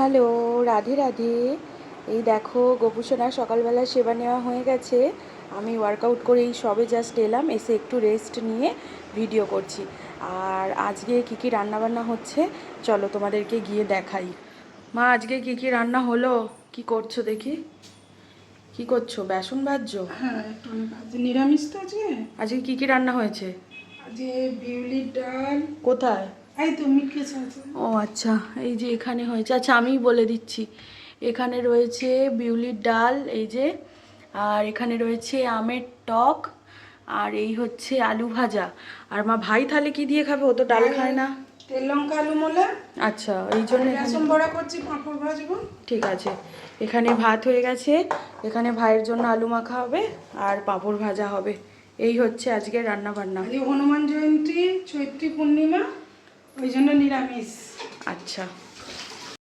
Hello Radhe Radhe. এই দেখো গোপুসোনার সকালবেলা সেবা নেওয়া হয়ে গেছে। আমি ওয়ার্কআউট করে এই সবে জাস্ট এলাম এসে একটু রেস্ট নিয়ে ভিডিও করছি। আর আজকে কী কী রান্নাবান্না হচ্ছে? চলো তোমাদেরকে গিয়ে দেখাই। মা আজকে কী কী রান্না হলো? কি করছ দেখি? কি করছ? বেসন ভাজছো? হ্যাঁ একটু নিরামিষ তো আজকে? আজকে কী কী রান্না হয়েছে? আজকে বিউলির ডাল। কোথায়? ও আচ্ছা এই যে এখানে হয়েছে। আচ্ছা আমিই বলে দিচ্ছি। এখানে রয়েছে বিউলির ডাল এই যে আর এখানে রয়েছে আমের টক আর এই হচ্ছে আলু ভাজা। আর মা ভাই তাহলে কি দিয়ে খাবে? ও তো ডাল খায় না। তেল লঙ্কা আলু মোলা। আচ্ছা এই জন্য বড়া করছি পাঁপড় ভাজবো। ঠিক আছে। এখানে ভাত হয়ে গেছে। এখানে ভাইয়ের জন্য আলু মাখা হবে আর পাঁপড় ভাজা হবে। এই হচ্ছে আজকের রান্না বান্না হনুমান জয়ন্তী চৈত্রী পূর্ণিমা ওই জন্য নিরামিষ। আচ্ছা।